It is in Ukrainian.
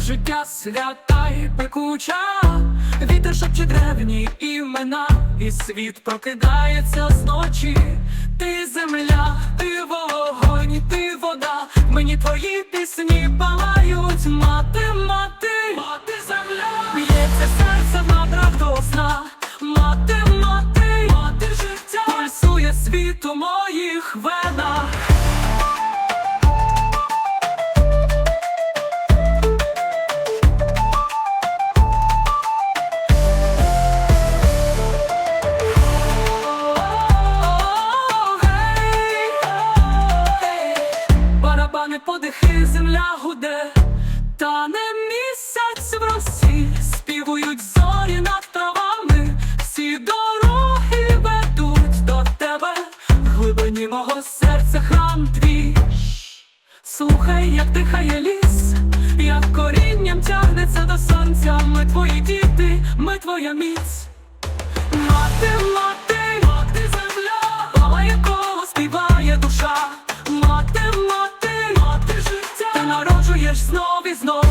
в життя свята і пекуча, вітер шепче древні імена, і світ прокидається зночі. Ти земля, ти вогонь, ти вода, мені твої пісні палають, мати, мати, мати земля, б'ється серце в надрах до сна, мати, мати, мати життя, пульсує світ подихи, земля гуде, та не місяць в росі, співують зорі над травами, всі дороги ведуть до тебе, в глибині мого серця храм твій. Слухай, як дихає ліс, як корінням тягнеться до сонця. Ми твої діти, ми твоя міць. Мати, ж знов і знов.